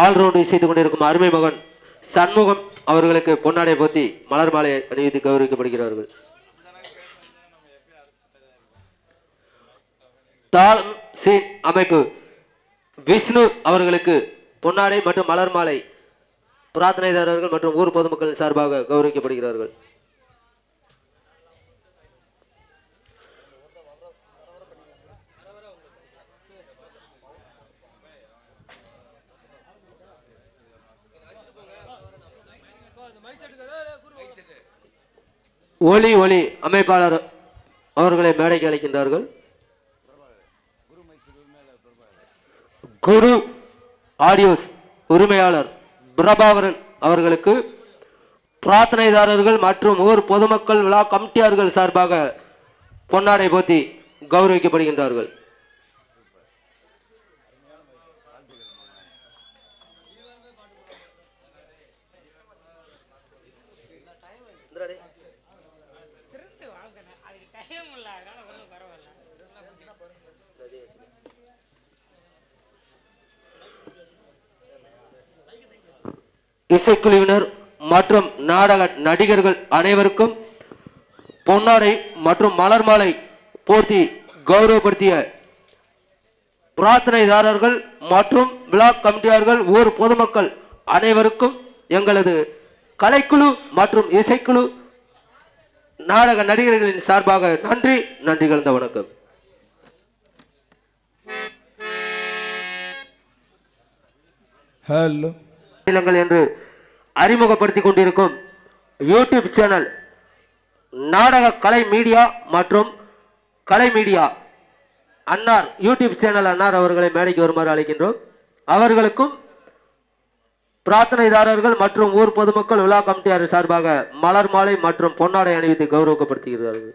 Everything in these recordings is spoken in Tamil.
ஆல்ரவுண்டை செய்து கொண்டிருக்கும் அருமை மகன் சண்முகம் அவர்களுக்கு பொன்னாடை போத்தி மலர் மாலை அணிவித்து கௌரவிக்கப்படுகிறார்கள். தாளம் சீன் அமைப்பு விஷ்ணு அவர்களுக்கு பொன்னாடை மற்றும் மலர் மாலை பிரார்த்தனைதாரர்கள் மற்றும் ஊர் பொதுமக்கள் சார்பாக கௌரவிக்கப்படுகிறார்கள். ஒளி ஒளி அமைப்பாளர் அவர்களை மேடைக்கு அழைக்கின்றார்கள். குரு ஆடியோஸ் உரிமையாளர் பிரபாகரன் அவர்களுக்கு பிரார்த்தனைதாரர்கள் மற்றும் ஊர் பொதுமக்கள் விழா கமிட்டியார்கள் சார்பாக பொன்னாடை போத்தி கௌரவிக்கப்படுகின்றார்கள் திருட்டு வாழ்க்கை அதுக்கு டைம் இல்லை அதனால ஒன்றும் பரவாயில்ல இசைக்குழுவினர் மற்றும் நாடக நடிகர்கள் அனைவருக்கும் பொன்னாடை மற்றும் மலர் மாலை போர்த்தி கௌரவப்படுத்திய பிரார்த்தனைதாரர்கள் மற்றும் விழா கமிட்டியார்கள் ஊர் பொதுமக்கள் அனைவருக்கும் எங்களது கலைக்குழு மற்றும் இசைக்குழு நாடக நடிகர்களின் சார்பாக நன்றி நன்றி கலந்த வணக்கம். ஹலோ மாநிலங்கள் என்று அறிமுகப்படுத்திக் கொண்டிருக்கும் யூடியூப் சேனல் நாடக கலை மீடியா மற்றும் கலை மீடியா அன்னார் யூடியூப் சேனல் அன்னார் அவர்களை மேடைக்கு வருமாறு அழைக்கின்றோம். அவர்களுக்கும் பிரார்த்தனைதாரர்கள் மற்றும் ஊர் பொதுமக்கள் விழா கமிட்டியார் சார்பாக மலர் மாலை மற்றும் பொன்னாடை அணிவித்து கௌரவப்படுத்துகிறார்கள்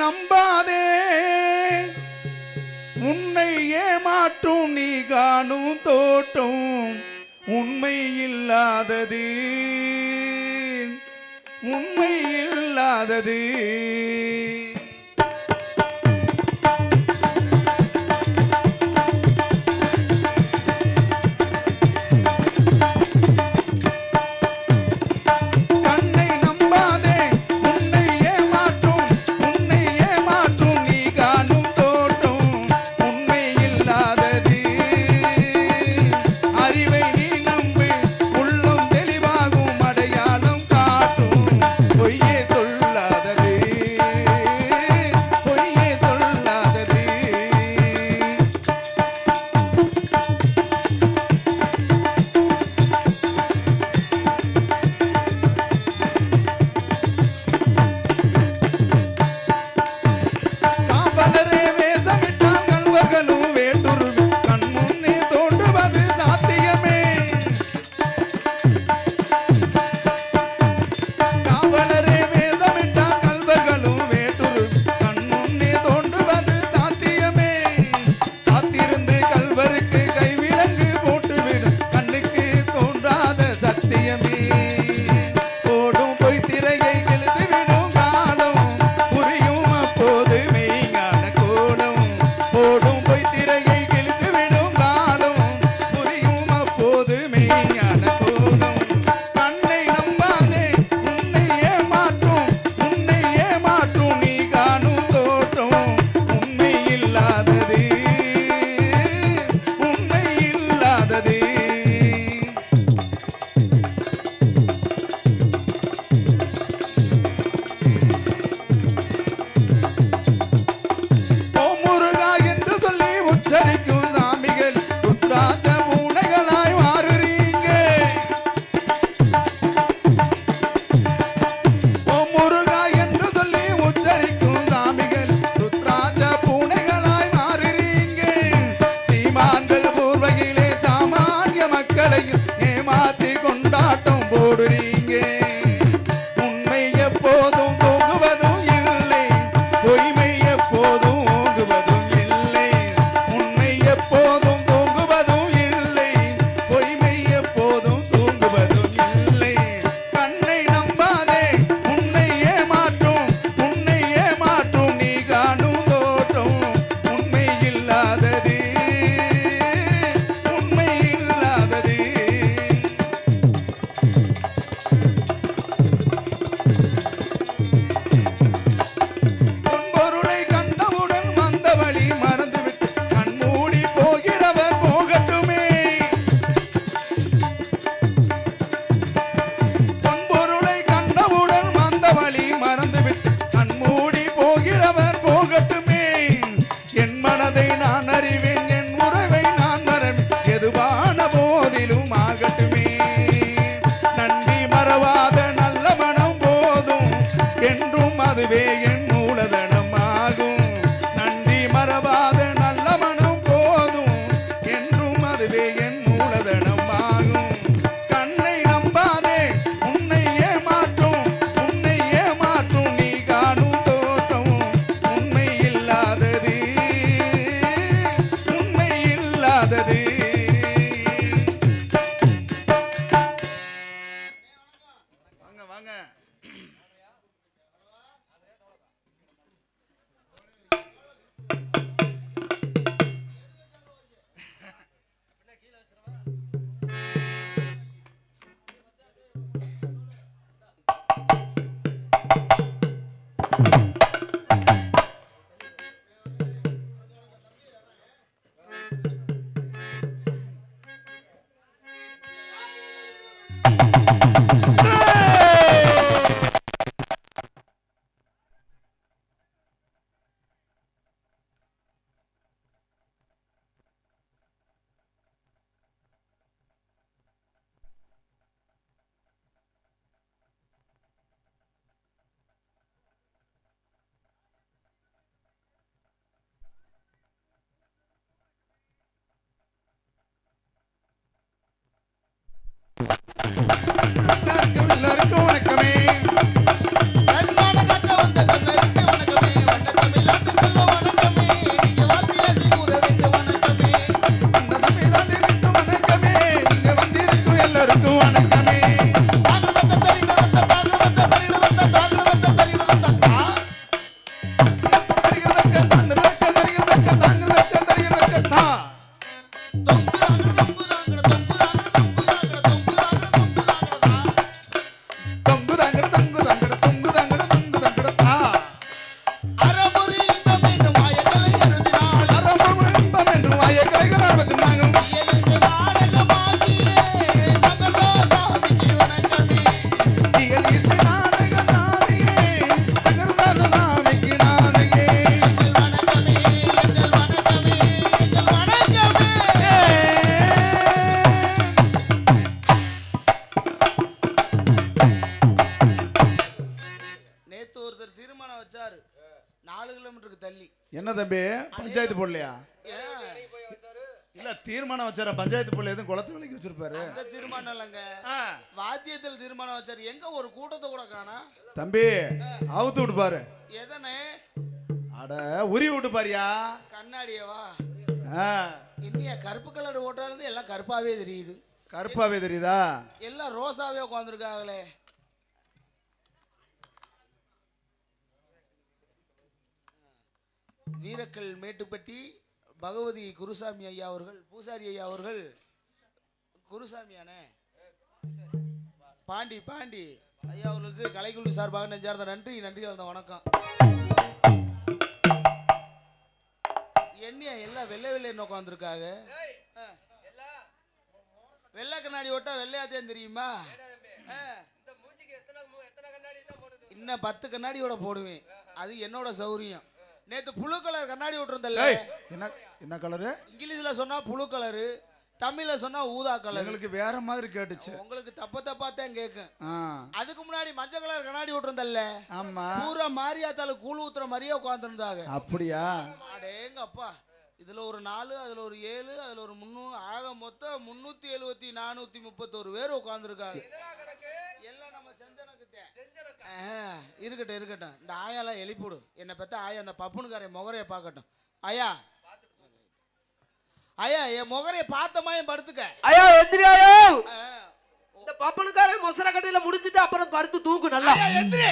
நம்பாதே. உன்னை ஏமாற்றும் நீ காணும் தோட்டம் உண்மை இல்லாதது. உண்மை இல்லாதது. என்ன தம்பி? பஞ்சாயத்து போடலையா? ஏன் இல்ல தீர்மானம் வச்சார? பஞ்சாயத்து போடல எதுவும் குளத்து வேலைக்கு வச்சிருப்பாரு. அந்த தீர்மானம் இல்லைங்க. வாத்தியத்தில் தீர்மானம் வச்சாரு. எங்க ஒரு கூட்டத்தை கூட காணா? தம்பி அவுத்து விட்டு பாரு எதனே? அட உரி விட்டு பாரியா கண்ணாடியவா இன்னியா கருப்பு கலர் ஓட்டா இருந்து எல்லாம் கருப்பாவே தெரியுது. கருப்பாவே தெரியுதா? எல்லாம் ரோசாவே உட்காந்துருக்காங்களே வீரக்கல் மேட்டுப்பட்டி பகவதி குருசாமி ஐயா அவர்கள் பூசாரி ஐயா அவர்கள். குருசாமியானே பாண்டி பாண்டி. ஐயா அவர்களுக்கு கலைக்குழு சார்பாக நெஞ்சார்ந்த நன்றி நன்றி கலந்த வணக்கம். என்னையா எல்லாம் வெள்ளை வெள்ளை உட்காந்துருக்காங்க வெள்ளை கண்ணாடி ஓட்டா வெள்ளையாத்தேன் தெரியுமா. இன்னும் பத்து கண்ணாடியோட போடுவேன். அது என்னோட சௌரியம். நேத்து புழு கலர் கண்ணாடி விட்டுருந்தல்ல என்ன என்ன கலரு இங்கிலீஷ்ல சொன்னா புழு கலரு தமிழ்ல சொன்னா ஊதா கலர் எங்களுக்கு வேற மாதிரி கேட்டுச்சு. உங்களுக்கு தப்ப தப்பா தான் கேட்கும். ஆ, அதுக்கு முன்னாடி மஞ்சள் கலர் கண்ணாடி விட்டுருந்தல்ல ஆமா. பூரா மாரியாத்தால கூழ் ஊத்துற மாதிரியே உட்காந்துருந்தாங்க அப்படியா? அடேங்க அப்பா இதுல ஒரு நாலு அதுல ஒரு ஏழு அதுல ஒரு முன்னூ ஆக மொத்தம் முன்னூத்தி எழுவத்தி நானூத்தி முப்பத்தோரு பேர் உட்காந்துருக்காங்க எல்லாம் நம்ம இருக்கட்டும் இருக்கட்டும். இந்த ஆயாலாம் எழுப்பிவிடு. என்னை பத்த ஆயா அந்த பப்புனுக்காரன் முகரைய பார்க்கட்டும். ஆயா ஐயா என் முகரைய பார்த்த மாதிரி படுத்துக்க. ஐயா எந்திரியாயோ ஆ, இந்த பப்பனுக்காரன் மொசர கட்டையில முடிஞ்சிட்டு அப்புறம் படுத்து தூக்கு நல்லா. ஐயா, எந்திரி.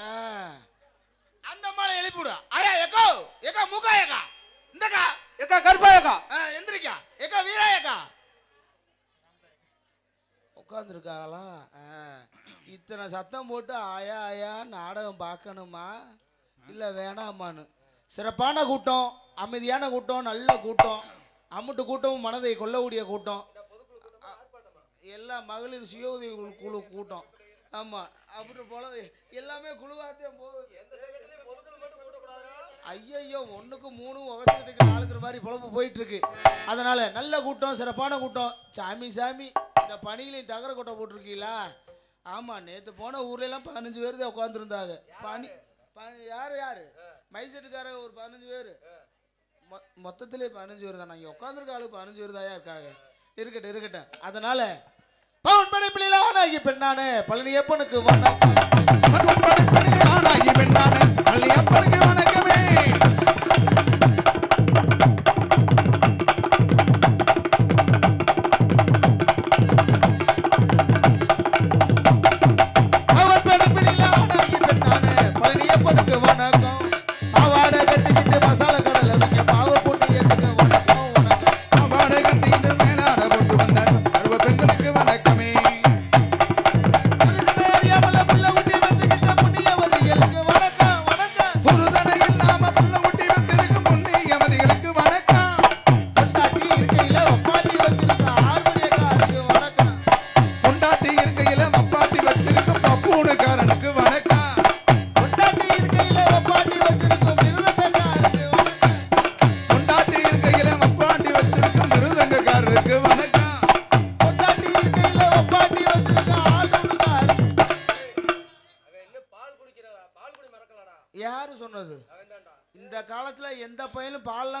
ஆ, அந்த மாலை எழுப்பிவிடு. ஐயா எக்கோ எக்கா மூக்கா எக்கா இந்தக்கா. ஏக்கா கருப்பாயக்கா ஆ, எந்திரிக்கா. ஏக்கா வீராயக்கா உட்காந்துருக்காங்களா இத்தனை சத்தம் போட்டு ஆயா ஆயா நாடகம் பார்க்கணுமா? இல்லை வேணாமான்னு. சிறப்பான கூட்டம் அமைதியான கூட்டம் நல்ல கூட்டம் அம்முட்டு கூட்டமும் மனதை கொல்லக்கூடிய கூட்டம். எல்லா மகளிர் சுய உதவி குழு கூட்டம். ஆமாம் அப்படி போல எல்லாமே குழுவாத்தே போகுது. ஐயையோ ஒண்ணுக்கு மூணு உகத்துக்கு நாலுங்கிற மாதிரி பொழப்பு போயிட்டு இருக்கு அதனால நல்ல கூட்டம் சிறப்பான கூட்டம். சாமி சாமி இந்த பணியிலையும் தகர கொட்டை போட்டிருக்கீங்களா? ஆமா நேத்து போன ஊர்ல எல்லாம் பதினஞ்சு பேர் தான் உட்காந்துருந்தாங்க பனி பனி யாரு யாரு? மைசெட்டுக்கார ஒரு பதினஞ்சு பேர். மொத்தத்திலே பதினஞ்சு பேர் தான். இங்கே உட்காந்துருக்க ஆளு பதினஞ்சு பேர் தான் இருக்காங்க. இருக்கட்டும் இருக்கட்டும். அதனால பவன் படைப்பிலாம் ஆனாகி பெண்ணானே பழனி எப்பனுக்கு வணக்கம் மகன் படைப்பிலே ஆணாகி பெண்ணான பள்ளியப்பனுக்கு வணக்கமே.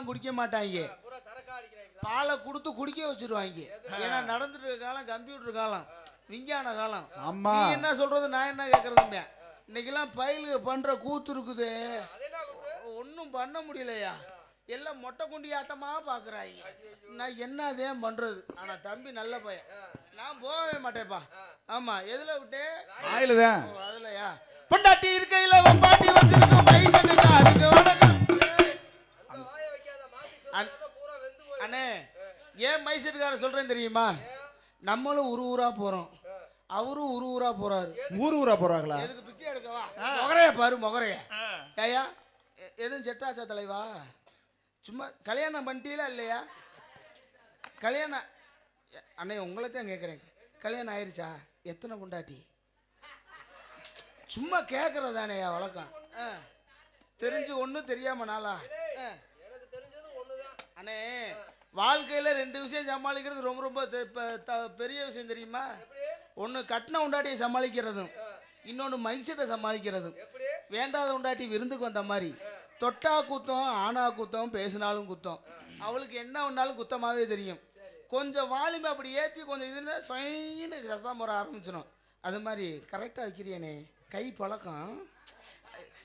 குடிக்க மாட்டாங்க. பாலை கொடுத்து குடிக்க வச்சிருவாங்க. ஏன்னா நடந்துட்டு இருக்க காலம் கம்ப்யூட்டர் காலம் விஞ்ஞான காலம். ஆமா. என்ன சொல்றது? நான் என்ன கேக்குறதுங்க? இன்னைக்கெல்லாம் பயிலு பண்ற கூத்து இருக்குது. ஒன்றும் பண்ண முடியலையா? எல்லாம் மொட்டை குண்டி ஆட்டமா பாக்குறாங்க. நான் என்னதே பண்றது? ஆனா தம்பி நல்ல பையன். நான் போகவே மாட்டேப்பா ஆமா எதுல விட்டேன் அதுலயா? பொண்டாட்டி இருக்கையில வப்பாட்டி வச்சிருக்க மைசனுக்கு அதுக்கு அண்ண- ஏன் மைசெட்டுக்கார சொல்றேன் தெரியுமா? நம்மளும் ஒரு ஊரா போறோம். அவரும் ஒரு ஊரா போறாரு. ஊர் ஊரா போறாங்களா? எதுக்கு பிச்சை எடுக்கவா முகரைய பாரு முகரைய. ஏயா எதுவும் செட்டாச்சா தலைவா? சும்மா கல்யாணம் பண்ணிட்டீங்களா இல்லையா? கல்யாணம் அண்ணே உங்களை தான் கேட்குறேன் கல்யாணம் ஆயிருச்சா? எத்தனை பொண்டாட்டி? சும்மா கேட்கறதானேயா வழக்கம். தெரிஞ்சு ஒன்றும் தெரியாம நாளா? ஆ. அண்ணே வாழ்க்கையில ரெண்டு விஷயம் சமாளிக்கிறது ரொம்ப ரொம்ப பெரிய விஷயம் தெரியுமா? ஒன்று கட்டின உண்டாட்டியை சமாளிக்கிறதும் இன்னொன்று மைசெட்டை சமாளிக்கிறதும். வேண்டாத உண்டாட்டி விருந்துக்கு வந்த மாதிரி தொட்டா குத்தம் ஆனா குத்தம் பேசினாலும் குத்தம். அவளுக்கு என்ன ஒன்றாலும் குத்தமாகவே தெரியும். கொஞ்சம் வாலிமை அப்படி ஏற்றி கொஞ்சம் இதுன்னு சொயின்னு சத்தம் போட ஆரம்பிச்சிடும் அது மாதிரி கரெக்டாக வைக்கிறியனே கை பழக்கம்.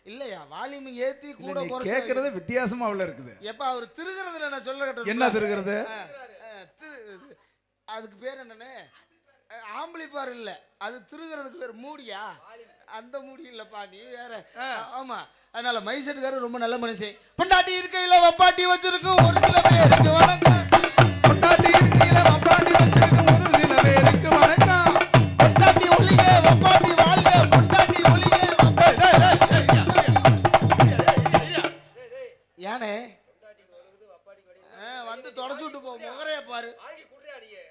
இல்லையா? வாலிமை ஏற்றி கூட கேக்குறது வித்தியாசமா உள்ள இருக்குது. எப்ப அவர் திருகிறதுல நான் சொல்ல என்ன திருகிறது? அதுக்கு பேர் அஹ், ஆம்பளிப்பார் இல்ல. அது திருகிறதுக்கு பேர் மூடியா? அந்த மூடி இல்லப்பா நீ வேற. ஆமா. அதனால மைசெட்டுக்காரர் ரொம்ப நல்ல மனுஷன். பொண்டாட்டி இருக்கையில வப்பாட்டி வச்சிருக்கும் ஒரு சில பேருக்கு. வணக்கம். பொண்டாட்டி இருக்கையில வப்பாட்டி வச்சிருக்கும் ஆ, வந்து தொடச்சு விட்டு போ. முகரைய பாரு.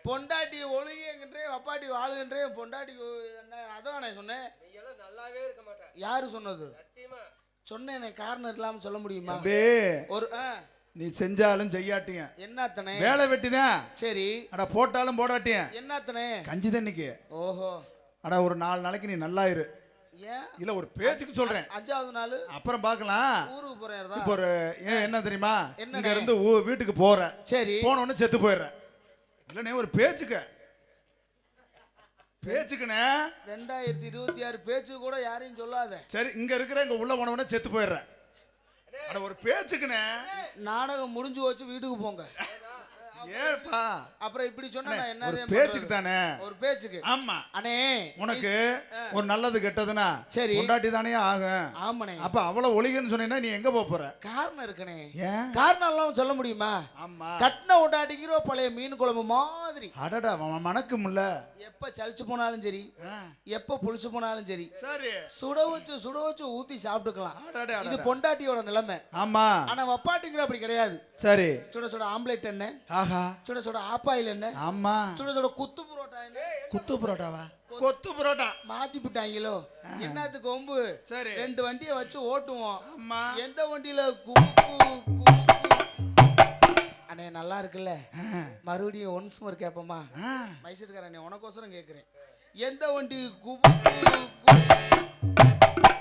பொண்டாட்டி ஒழுகின்றே வப்பாட்டி வாழ்கின்றே பொண்டாட்டி அதான் நான் சொன்னேன். யாரு சொன்னது? சொன்னேனே காரணம் இல்லாம சொல்ல முடியுமா? ஒரு நீ செஞ்சாலும் செய்யாட்டியும் என்னத்தனே? வேலை வெட்டிதான் சரி. அட போட்டாலும் போடாட்டியும் என்னத்தனே? கஞ்சி தண்ணிக்கு ஓஹோ. அட ஒரு நாலு நாளைக்கு நீ நல்லா இரு இல்ல ஒரு பேச்சுக்கு சொல்றேன். அஞ்சாவது நாள் அப்புறம் பார்க்கலாம். ஊருக்கு போறேன் இப்போ ஒரு ஏன் என்ன தெரியுமா? இங்க இருந்து வீட்டுக்கு போற சரி. போன உடனே செத்து போயிடுற இல்லனே ஒரு பேச்சுக்க. பேச்சுக்குனே. ரெண்டாயிரத்தி இருபத்தி ஆறு பேச்சு கூட யாரையும் சொல்லாத. சரி இங்க இருக்கிற இங்க உள்ள போன உடனே செத்து போயிடுற அட ஒரு பேச்சுக்குனே. நாடகம் முடிஞ்சு வச்சு வீட்டுக்கு போங்க. ஏப்பா அப்புறம் இப்படி சொன்னா என்னதே பேச்சுக்கு? தானே? ஒரு பேச்சுக்கு. ஆமா. அண்ணே உனக்கு ஒரு நல்லது கெட்டதுன்னா சரி. கொண்டாட்டி தானே ஆகும். ஆமாண்ணே. அப்ப அவ்வளவு ஒளிகன்னு சொன்னீங்கன்னா நீ எங்க போப் போற? காரணம் இருக்குண்ணே. ஏன்? காரணம் எல்லாம் சொல்ல முடியுமா? ஆமா. கட்டின உண்டாட்டிக்கிற பழைய மீன் குழம்பு மாதிரி. அடடா அவன் மணக்கும்ல எப்ப சலிச்சு போனாலும் சரி எப்ப புளிச்சு போனாலும் சரி சரி. சுட வச்சு சுட வச்சு ஊத்தி சாப்பிட்டுக்கலாம். அடடா, இது. பொண்டாட்டியோட நிலைமை. ஆமா. ஆனா வப்பாட்டிங்கிற அப்படி கிடையாது. சரி. சுட சுட ஆம்லெட் என்ன? ஆஹா. சுட சுட ஆப்பாயில் என்ன? ஆமா. சுட சுட குத்து புரோட்டா என்ன? குத்து புரோட்டாவா? கொத்து புரோட்டா. மாத்தி விட்டாங்களோ? என்னத்துக்கு கொம்பு? சரி. ரெண்டு வண்டியை வச்சு ஓட்டுவோம். ஆமா. எந்த வண்டியில குமுக்கு அண்ணே நல்லா இருக்குல்ல? மறுபடியும் ஒன்ஸ் மோர் கேட்போமா ஆ. மைசூர்காரன் உனக்கோசரம் கேட்குறேன் எந்த வண்டி குமுக்கு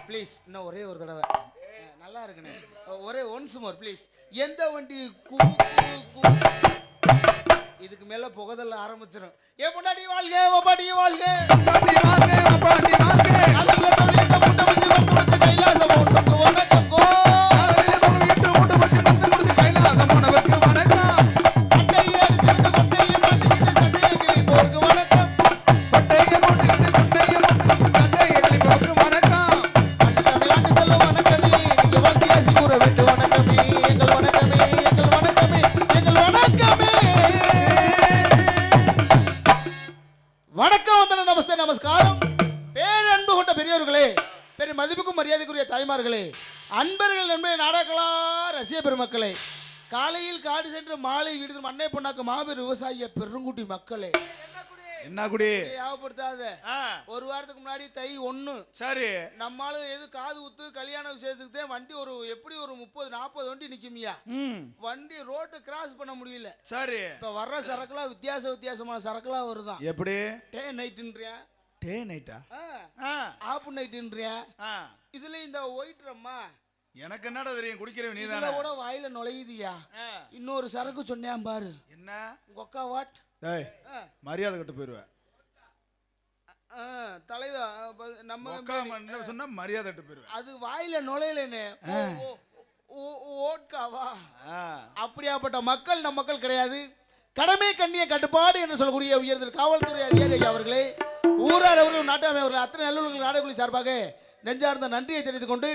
ப்ளீஸ் இன்னும் ஒரே ஒரு தடவை. நல்லா இருக்குண்ணே. ஒரே ஒன்ஸ் மோர் ப்ளீஸ் எந்த வண்டி குமுக்கு இதுக்கு மேல புகதல்ல ஆரம்பிச்சிடும் ஏ பொண்டாட்டி வாழ்க ஒப்பாட்டி வாழ்க. பாண்டி அன்பர்கள் நண்பர்களே நாடகளா ரசிக பெருமக்களே காலையில் காடு சென்று மாலை வீடு திரும்பும் அன்னை பொண்ணாக்கு மாபெரும் விவசாய பெருங்குட்டி மக்களே. என்ன குடி? ஞாபகப்படுத்தாத. ஒரு வாரத்துக்கு முன்னாடி தை ஒன்று சரி. நம்மளும் எது காது ஊத்து கல்யாண விசேஷத்துக்கு வண்டி ஒரு எப்படி ஒரு முப்பது நாற்பது வண்டி நிக்குமியா? வண்டி ரோட்டு கிராஸ் பண்ண முடியல. சரி. இப்ப வர்ற சரக்குலாம் வித்தியாச வித்தியாசமான சரக்குலாம் வருதான் எப்படி? டே நைட்டுன்றியா டே நைட்டா ஆப்பு நைட்டுன்றியா இதுல இந்த ஒயிட் ரம்மா. எனக்கு என்னடா தெரியும்? குடிக்கிறவன் நீ இதுல கூட வாயில நுழையுதியா? இன்னொரு சரக்கு சொன்னேன் பாரு. என்ன? உங்க அக்கா வாட் டேய் மரியாதை கட்டு போயிருவேன். தலைவா நம்ம உட்காம என்ன சொன்னா மரியாதை கட்டு போயிருவேன். அது வாயில ஓ, ஓட்காவா. அப்படியாப்பட்ட மக்கள் நம் மக்கள் கிடையாது. கடமை கண்ணிய கட்டுப்பாடு என்று சொல்லக்கூடிய உயர்ந்த காவல்துறை அதிகாரி அவர்களே ஊரார் அவர்கள் நாட்டாமை அவர்கள் அத்தனை நல்லூர்கள் நாடகுழி சார்பாக நெஞ்சார்ந்த நன்றியை தெரிவித்துக் கொண்டு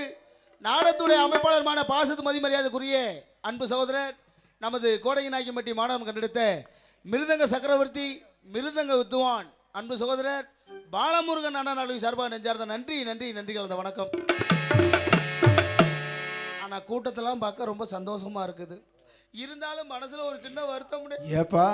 நாடகத்துடைய அமைப்பாளருமான பாசத்து மதிமரியாதைக்குரிய அன்பு சகோதரர் நமது கோடகி நாயக்கம்பட்டி மாணவன் கண்டெடுத்த மிருதங்க சக்கரவர்த்தி மிருதங்க வித்துவான் அன்பு சகோதரர் பாலமுருகன் அண்ணா நாடகி சார்பாக நெஞ்சார்ந்த நன்றி நன்றி நன்றி கலந்த வணக்கம். ஆனால் கூட்டத்தெல்லாம் பார்க்க ரொம்ப சந்தோஷமா இருக்குது. இருந்தாலும் மனசில் ஒரு சின்ன வருத்தம் ஏப்பா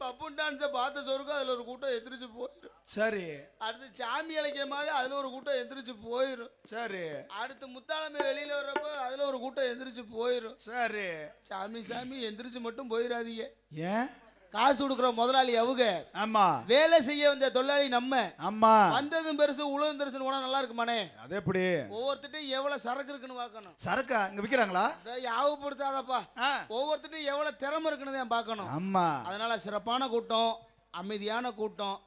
பப்புன் டான்ஸை பார்த்த சொருக்கும் அதுல ஒரு கூட்டம் எந்திரிச்சு போயிடும் சரி. அடுத்து சாமி அழைக்கிற மாதிரி அதுல ஒரு கூட்டம் எந்திரிச்சு போயிடும் சரி. அடுத்து முத்தாளமை வெளியில வர்றப்ப அதுல ஒரு கூட்டம் எந்திரிச்சு போயிடும் சரி. சாமி சாமி எந்திரிச்சு மட்டும் போயிடாதீங்க ஏன்? காசு கொடுக்குற முதலாளி அவங்க ஆமா. வேலை செய்ய வந்த தொழிலாளி நம்ம. ஆமா. வந்ததும் பெருசு உழவும் பெருசுன்னு போனா நல்லா இருக்குமானே? அது எப்படி? ஒவ்வொருத்திட்டும் எவ்வளவு சரக்கு இருக்குன்னு பார்க்கணும். சரக்கா? இங்க விக்கிறாங்களா? யாவப்படுத்தாதப்பா. ஒவ்வொருத்திட்டும் எவ்வளவு திறமை இருக்குன்னு தான் பார்க்கணும். ஆமா. அதனால சிறப்பான கூட்டம் அமைதியான கூட்டம்.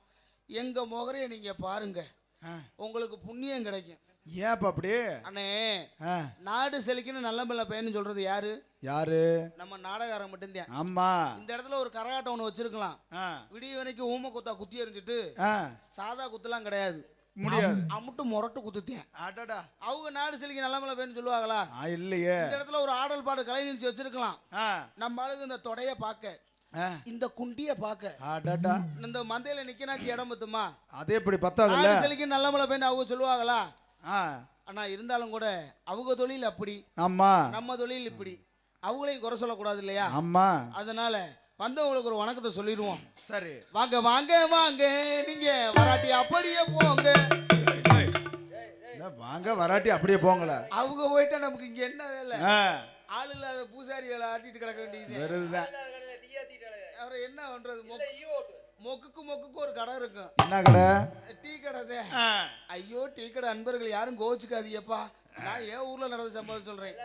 எங்க முகரைய நீங்க பாருங்க. உங்களுக்கு புண்ணியம் கிடைக்கும். ஏப்பா அப்படி? அண்ணே. நாடு செழிக்கணும் நல்ல பிள்ளை பையன்னு சொல்றது யாரு? யாரு? நம்ம நாடகாரம் மட்டும்தான் ஆமா. இந்த இடத்துல ஒரு கரகாட்டம் ஒன்று வச்சிருக்கலாம். விடிய வரைக்கும் ஊம குத்தா குத்தி எறிஞ்சிட்டு. சாதா குத்துலாம் கிடையாது. முடியாது. அம்முட்டு முரட்டு குத்துத்தேன். அடடா. அவங்க நாடு செழிக்க நல்ல பிள்ளை பையன்னு சொல்லுவாங்களா? இல்லையே. இந்த இடத்துல ஒரு ஆடல் பாடு கலை நிகழ்ச்சி வச்சிருக்கலாம். நம்ம ஆளுங்க இந்த தொடைய பார்க்க. இந்த குண்டிய பார்க்க. அடடா. இந்த மந்தையில நிக்கனாச்சு இடம் பத்துமா? அது எப்படி பத்தாதுல்ல? நாடு செழிக்க நல்ல மழை பெய்யும் அவங்க சொல்லுவாங்களா. ஆனா இருந்தாலும் கூட அவங்க தொழில் அப்படி. ஆமா. நம்ம தொழில் இப்படி. அவங்களையும் குறை சொல்லக்கூடாது இல்லையா? ஆமா. அதனால வந்தவங்களுக்கு ஒரு வணக்கத்தை சொல்லிடுவோம். சரி. வாங்க வாங்க வாங்க. நீங்க வராட்டி அப்படியே போங்க. வாங்க வராட்டி அப்படியே போங்கள அவங்க போயிட்டா நமக்கு இங்க என்ன வேலை? ஆ. ஆள் இல்லாத பூசாரிகளை ஆட்டிட்டு கிடக்க வேண்டியது. வெறுதுதான். அவர் என்ன பண்றது? மொக்குக்கு மொக்குக்கு ஒரு கடை இருக்கும். என்ன கடை? டீ கடை. ஐயோ டீ கடை அன்பர்கள் யாரும் கோச்சுக்காதீங்கப்பா நான் ஏன் ஊர்ல நடந்த சம்பவம் சொல்றேன்.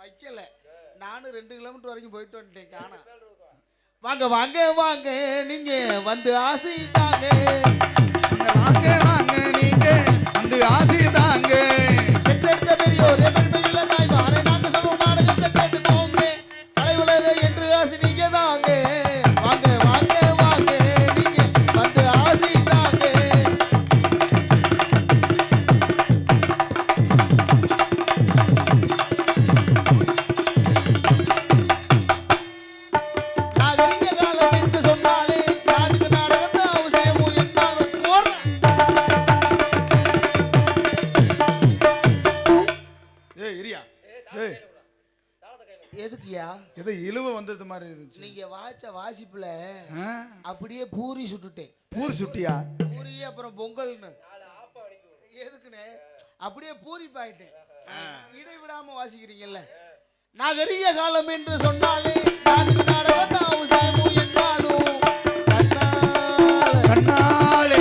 வைக்கல. நானும் ரெண்டு கிலோமீட்டர் வரைக்கும் போயிட்டு வந்துட்டேன் காணா. வாங்க வாங்க வாங்க நீங்க வந்து ஆசை தாங்க வாங்க வாங்க நீங்க வந்து ஆசி தாங்க பெற்றெடுத்த பெரியோர் அப்படியே பூரி சுட்டுட்டேன் பூரி சுட்டியா? பூரி அப்புறம் பொங்கல்னு. எதுக்குண்ணே? அப்படியே பூரி பாயிட்டேன். இடைவிடாம வாசிக்கிறீங்கல்ல. நாகரிக காலம் என்று சொன்னாலே நாட்டுக்கு நாடகத்தான் அவசியமும் என்றாலும் கண்ணால.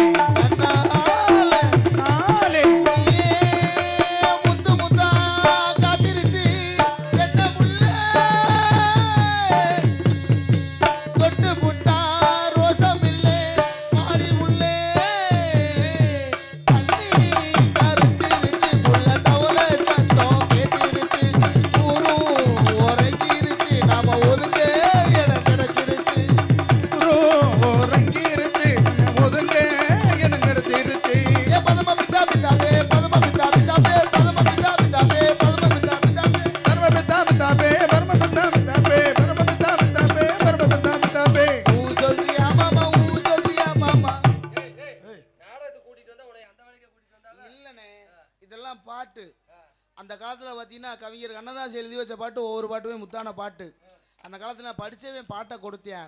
பாட்டை கொடுத்தேன்.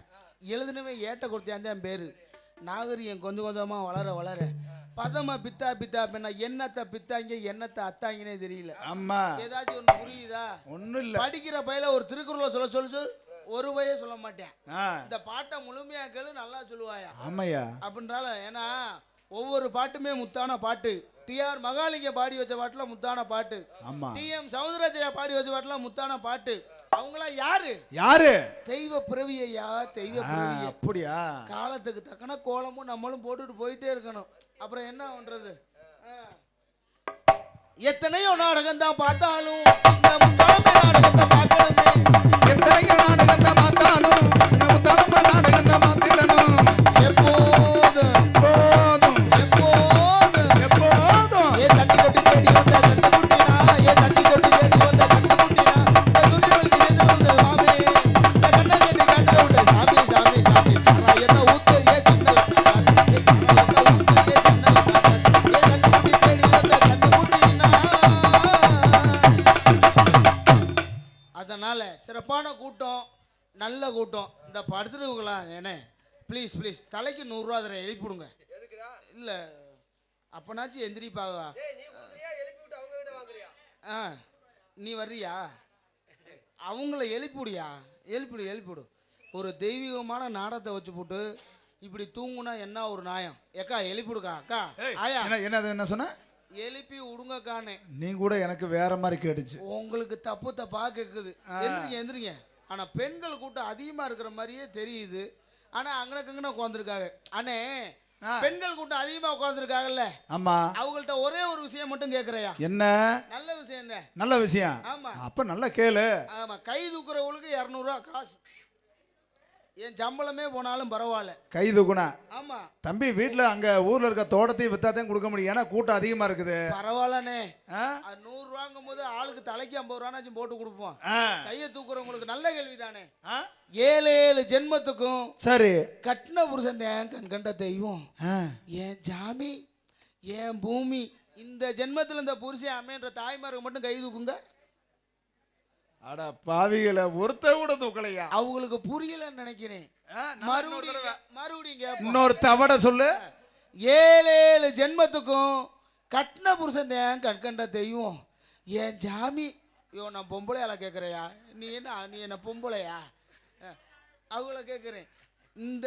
எழுதினவன் ஏட்ட கொடுத்தேன் தான் பேரு. நாகரிகம் கொஞ்சம் கொஞ்சமா வளர வளர. பதம பித்தா பித்தா பின்னா என்னத்தை பித்தாங்க என்னத்தை அத்தாங்கன்னே தெரியல. ஆமா. ஏதாச்சும் ஒன்று புரியுதா? ஒண்ணும் இல்ல. படிக்கிற பையில ஒரு திருக்குறளை சொல்ல சொல்லு சொல் ஒரு வயே சொல்ல மாட்டேன். இந்த பாட்டை முழுமையா கேளு நல்லா சொல்லுவாயா? ஆமையா? அப்படின்றால ஏன்னா ஒவ்வொரு பாட்டுமே முத்தான பாட்டு. டிஆர் மகாலிங்க பாடி வச்ச பாட்டுல முத்தான பாட்டு. ஆமா. டிஎம் சவுந்தரராஜயா பாடி வச்ச பாட்டுல முத்தான பாட்டு. அவங்களா யாரு? யாரு? தெய்வ பிறவியா தெய்வ அப்படியா? காலத்துக்கு தக்கன கோலமும் நம்மளும் போட்டுட்டு போயிட்டே இருக்கணும். அப்புறம் என்ன பண்றது? எத்தனையோ நாடகம் தான் பார்த்தாலும் நம்ம தலைமை நாடகத்தை பார்க்கணுமே. எத்தனையோ நாடகம் பார்த்தாலும் நம்ம தலைமை நாடகம் தான் ப்ளீஸ் ப்ளீஸ் தலைக்கு நூறுரூவா அதில் எழுப்பிவிடுங்க இல்லை அப்பனாச்சும் எந்திரிப்பாவா? ஆ நீ வர்றியா? அவங்கள எழுப்பிவிடியா எழுப்பிடு எழுப்பிடு ஒரு தெய்வீகமான நாடகத்தை வச்சு போட்டு இப்படி தூங்குனா என்ன ஒரு நியாயம்? ஏக்கா எழுப்பிடுக்கா அக்கா? ஏய், ஆயா? என்ன என்னது என்ன சொன்ன? எழுப்பி விடுங்கக்கானே நீ கூட எனக்கு வேற மாதிரி கேட்டுச்சு. உங்களுக்கு தப்பு தப்பா கேட்குது எந்திரிங்க எந்திரிங்க. ஆனா பெண்கள் கூட்டம் அதிகமா இருக்கிற மாதிரியே தெரியுது. ஆனா அங்கனக்கு அங்கன உட்காந்துருக்காங்க அண்ணே. பெண்கள் கூட்டம் அதிகமா உட்காந்துருக்காங்கல்ல ஆமா. அவங்கள்ட்ட ஒரே ஒரு விஷயம் மட்டும் கேட்குறையா என்ன? நல்ல விஷயம் நல்ல விஷயம். ஆமா. அப்ப நல்லா கேளு. ஆமா கை தூக்குறவங்களுக்கு இரநூறுவா காசு. என் சம்பளமே போனாலும் பரவாயில்ல. கை தூக்குனா. ஆமா. தம்பி வீட்ல அங்க ஊர்ல இருக்க தோட்டத்தையும் வித்தாதான் கொடுக்க முடியும். ஏன்னா கூட்டம் அதிகமா இருக்குது. பரவாயில்லண்ணே. நூறு ரூபாங்கும் போது ஆளுக்கு தலைக்கு ஐம்பது ரூபானாச்சும் போட்டு கொடுப்போம். கையை தூக்குறவங்களுக்கு நல்ல கேள்விதானே. ஆ? ஏழு ஏழு ஜென்மத்துக்கும் சரி. கட்டின புருஷன் தான் கண் கண்ட தெய்வம். என் ஜாமி என் பூமி இந்த ஜென்மத்தில் இந்த புருஷன் அம்மன்ற தாய்மாருக்கு மட்டும் கை தூக்குங்க. அட பாவிகளை ஒருத்த கூட தூக்கலையா? அவங்களுக்கு புரியலன்னு நினைக்கிறேன். மறுபடியும் மறுபடியும். இன்னொரு தவட சொல்லு. ஏழு ஏழு ஜென்மத்துக்கும் கட்டின புருஷன் தான் கண் கண்ட தெய்வம். என் ஜாமி ஐயோ நான் பொம்பளையால கேட்குறையா நீ என்ன நீ என்ன பொம்பளையா? அவங்கள கேட்குறேன் இந்த